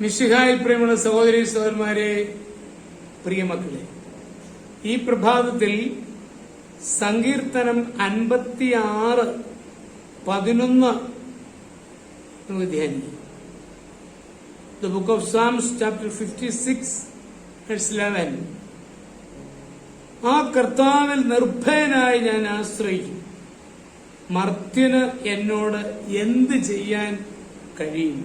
മിശിഹായിൽ പ്രിയമുള്ള സഹോദരി സഹോദരന്മാരെ പ്രിയമക്കളെ ഈ പ്രഭാതത്തിൽ സങ്കീർത്തനം അൻപത്തിയാറ് പതിനൊന്ന് നമുക്ക് the book of Psalms chapter fifty six eleven ആ കർത്താവിൽ നിർഭയനായി ഞാൻ ആശ്രയിക്കും. മർത്യന് എന്നോട് എന്ത് ചെയ്യാൻ കഴിയും?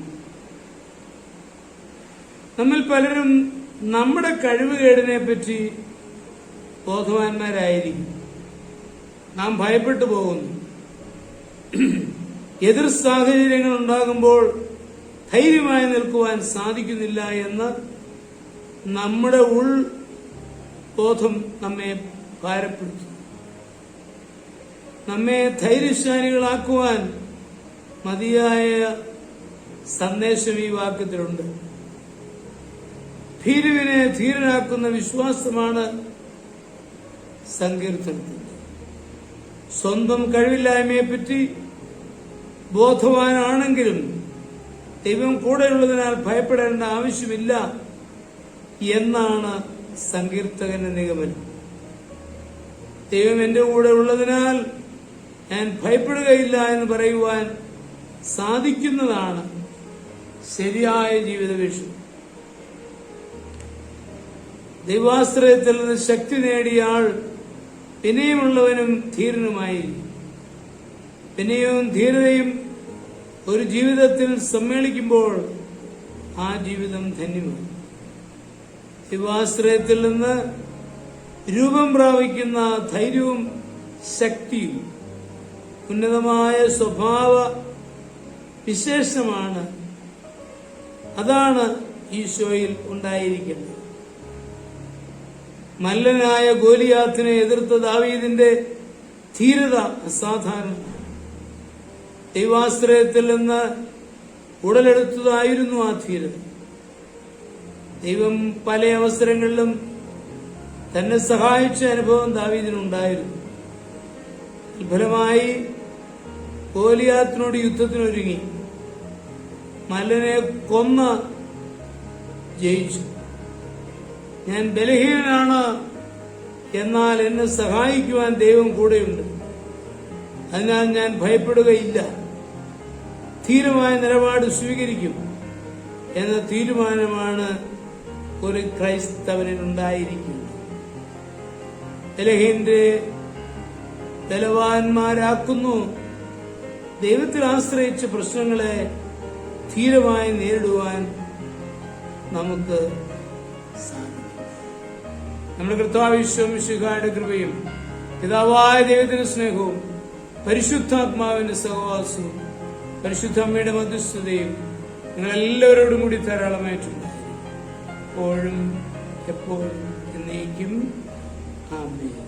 നമ്മിൽ പലരും നമ്മുടെ കഴിവുകേടിനെ പറ്റി ബോധവാന്മാരായിരിക്കും. നാം ഭയപ്പെട്ടു പോകുന്നു. എതിർ സാഹചര്യങ്ങൾ ഉണ്ടാകുമ്പോൾ ധൈര്യമായി നിൽക്കുവാൻ സാധിക്കുന്നില്ല എന്ന് നമ്മുടെ ഉൾ ബോധം നമ്മെ ഭാരപ്പെടുത്തും നമ്മെ ധൈര്യശാലികളാക്കുവാൻ മതിയായ സന്ദേശം ഈ വാക്യത്തിലുണ്ട്. ഭീരുവിനെ ധീരനാക്കുന്ന വിശ്വാസമാണ് സങ്കീർത്തനത്തിൽ. സ്വന്തം കഴിവില്ലായ്മയെപ്പറ്റി ബോധവാനാണെങ്കിലും ദൈവം കൂടെയുള്ളതിനാൽ ഭയപ്പെടേണ്ട ആവശ്യമില്ല എന്നാണ് സങ്കീർത്തകന്റെ നിഗമനം. ദൈവം എന്റെ കൂടെ ഉള്ളതിനാൽ ഞാൻ ഭയപ്പെടുകയില്ല എന്ന് പറയുവാൻ സാധിക്കുന്നതാണ് ശരിയായ ജീവിത വീക്ഷണം ദൈവാശ്രയത്തിൽ നിന്ന് ശക്തി നേടിയ ആൾ വിനയമുള്ളവനും ധീരനുമായി. വിനയവും ധീരതയും ഒരു ജീവിതത്തിൽ സമ്മേളിക്കുമ്പോൾ ആ ജീവിതം ധന്യമാണ്. ദൈവാശ്രയത്തിൽ നിന്ന് രൂപം പ്രാപിക്കുന്ന ധൈര്യവും ശക്തിയും ഉന്നതമായ സ്വഭാവ വിശേഷമാണ്. അതാണ് ഈശോയിൽ ഉണ്ടായിരിക്കേണ്ടത് മല്ലനായ ഗോലിയാത്തിനെ എതിർത്ത ദാവീദിന്റെ ധീരത അസാധാരണ. ദൈവാശ്രയത്തിൽ നിന്ന് ഉടലെടുത്തതായിരുന്നു ആ ധീരത. ദൈവം പല അവസരങ്ങളിലും തന്നെ സഹായിച്ച അനുഭവം ദാവീദിനുണ്ടായിരുന്നു. ഫലമായി ഗോലിയാത്തിനോട് യുദ്ധത്തിനൊരുങ്ങി. മല്ലനെ കൊന്ന് ജയിച്ചു. ഞാൻ ബലഹീനനാണ്. എന്നാൽ എന്നെ സഹായിക്കുവാൻ ദൈവം കൂടെയുണ്ട്. അതിനാൽ ഞാൻ ഭയപ്പെടുകയില്ല. ധീരമായ നിലപാട് സ്വീകരിക്കും എന്ന തീരുമാനമാണ് ഒരു ക്രൈസ്തവനിൽ ഉണ്ടായിരിക്കുന്നത്. ബലഹീന്റെ ബലവാന്മാരാക്കുന്നു. ദൈവത്തിൽ ആശ്രയിച്ച പ്രശ്നങ്ങളെ ധീരമായി നേരിടുവാൻ നമുക്ക് നമ്മുടെ കൃത്വാവിശ്വം ശിഖായുടെ കൃപയും പിതാവായ ദൈവത്തിന്റെ സ്നേഹവും പരിശുദ്ധാത്മാവിന്റെ സഹവാസവും പരിശുദ്ധ അമ്മയുടെ മധ്യസ്ഥതയും നിങ്ങൾ എല്ലാവരോടും കൂടി ധാരാളമായിട്ടുണ്ട് എപ്പോഴും എപ്പോഴും എന്നേക്കും. ആമേൻ.